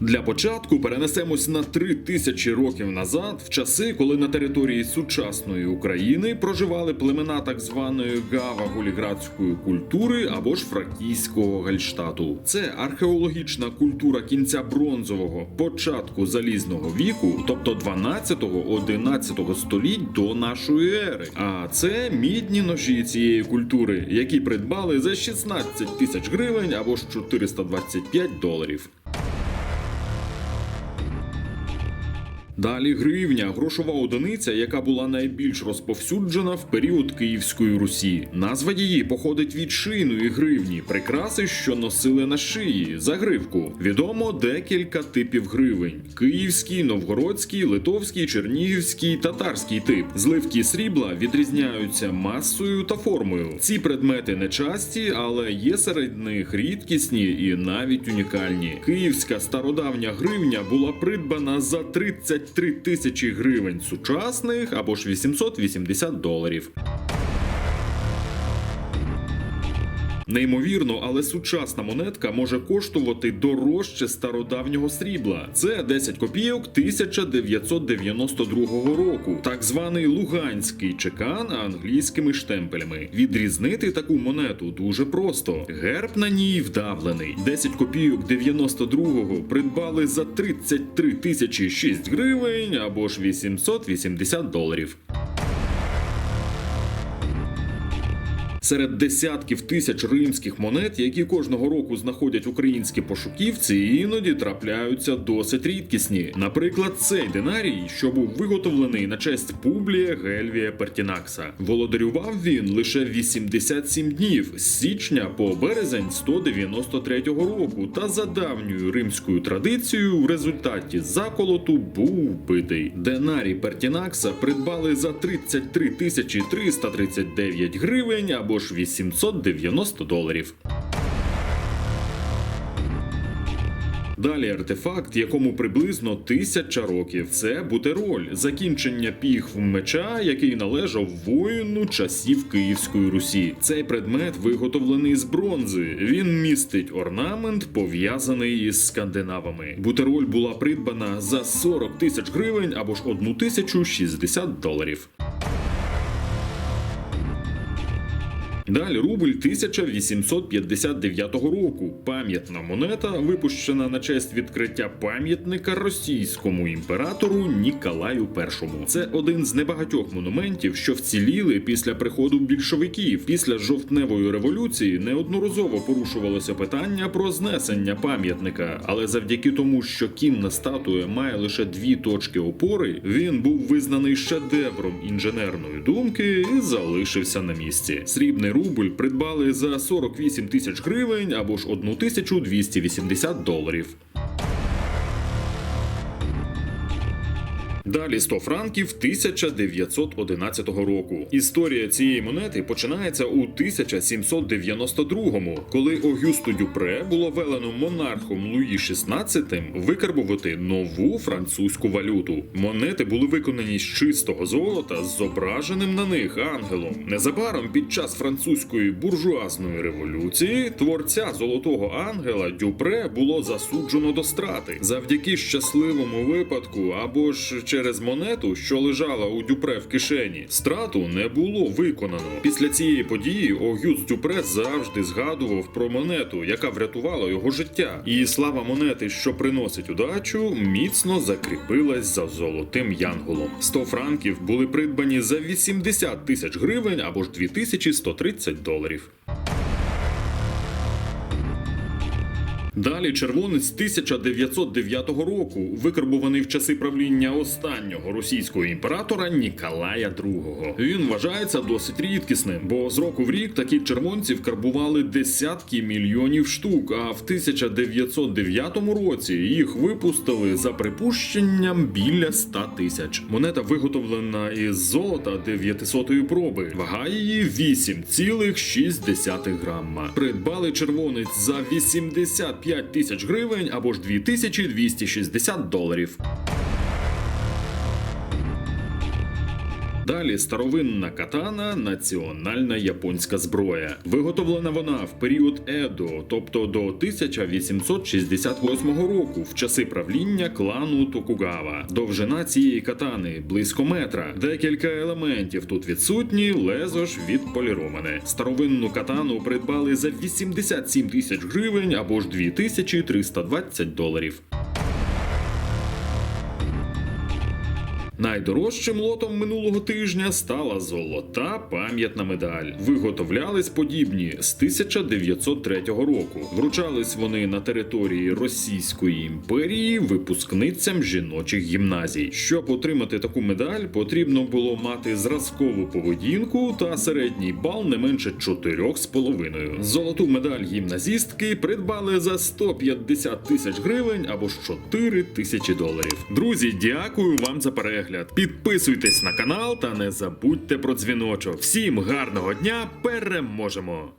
Для початку перенесемось на три тисячі років назад, в часи, коли на території сучасної України проживали племена так званої гава-гуліградської культури або ж фракійського гальштату. Це археологічна культура кінця бронзового, початку залізного віку, тобто 12-11 століть до нашої ери. А це мідні ножі цієї культури, які придбали за 16 тисяч гривень або ж 425 доларів. Далі гривня, грошова одиниця, яка була найбільш розповсюджена в період Київської Русі. Назва її походить від шийної гривні, прикраси, що носили на шиї, загривку. Відомо декілька типів гривень: київський, новгородський, литовський, чернігівський, татарський тип. Зливки срібла відрізняються масою та формою. Ці предмети не часті, але є серед них рідкісні і навіть унікальні. Київська стародавня гривня була придбана за 33 тисячі гривень сучасних або ж 880 доларів. Неймовірно, але сучасна монетка може коштувати дорожче стародавнього срібла. Це 10 копійок 1992 року, так званий луганський чекан англійськими штемпелями. Відрізнити таку монету дуже просто. Герб на ній вдавлений. 10 копійок 92-го придбали за 33 тисячі 6 гривень або ж 880 доларів. Серед десятків тисяч римських монет, які кожного року знаходять українські пошуківці, іноді трапляються досить рідкісні. Наприклад, цей динарій, що був виготовлений на честь Публія Гельвія Пертінакса. Володарював він лише 87 днів з січня по березень 193 року. Та за давньою римською традицією, в результаті заколоту був вбитий. Динарій Пертінакса придбали за 33 тисячі 339 гривень або ж 890 доларів. Далі артефакт, якому приблизно тисяча років. Це бутероль, закінчення піхв меча, який належав воїну часів Київської Русі. Цей предмет виготовлений з бронзи. Він містить орнамент, пов'язаний із скандинавами. Бутероль була придбана за 40 тисяч гривень або ж 1060 доларів. Далі рубль 1859 року. Пам'ятна монета, випущена на честь відкриття пам'ятника російському імператору Ніколаю І. Це один з небагатьох монументів, що вціліли після приходу більшовиків. Після жовтневої революції неодноразово порушувалося питання про знесення пам'ятника, але завдяки тому, що кінна статуя має лише дві точки опори, він був визнаний шедевром інженерної думки і залишився на місці. Срібний рубль придбали за 48 тисяч гривень або ж 1280 доларів. Далі 100 франків 1911 року. Історія цієї монети починається у 1792-му, коли Огюсту Дюпре було велено монархом Луї XVI викарбувати нову французьку валюту. Монети були виконані з чистого золота з зображеним на них ангелом. Незабаром під час французької буржуазної революції творця золотого ангела Дюпре було засуджено до страти завдяки щасливому випадку або ж через монету, що лежала у Дюпре в кишені. Страту не було виконано. Після цієї події Огюст Дюпре завжди згадував про монету, яка врятувала його життя. І слава монети, що приносить удачу, міцно закріпилась за золотим янголом. 100 франків були придбані за 80 тисяч гривень або ж 2130 доларів. Далі червонець 1909 року, викарбуваний в часи правління останнього російського імператора Ніколая II. Він вважається досить рідкісним, бо з року в рік такі червонців карбували десятки мільйонів штук. А в 1909 році їх випустили за припущенням біля 100 тисяч. Монета виготовлена із золота 900-ї проби. Вага її 8,6 грамма. Придбали червонець за 85 5 тисяч гривень або ж 2260 доларів. Далі старовинна катана національна японська зброя. Виготовлена вона в період Едо, тобто до 1868 року, в часи правління клану Токугава. Довжина цієї катани близько метра. Декілька елементів тут відсутні, лезо ж відполіроване. Старовинну катану придбали за 87 тисяч гривень або ж 2320 доларів. Найдорожчим лотом минулого тижня стала золота пам'ятна медаль. Виготовлялись подібні з 1903 року. Вручались вони на території Російської імперії випускницям жіночих гімназій. Щоб отримати таку медаль, потрібно було мати зразкову поведінку та середній бал не менше 4,5. Золоту медаль гімназістки придбали за 150 тисяч гривень або ж 4 тисячі доларів. Друзі, дякую вам за перегляд. Підписуйтесь на канал та не забудьте про дзвіночок. Всім гарного дня! Переможемо!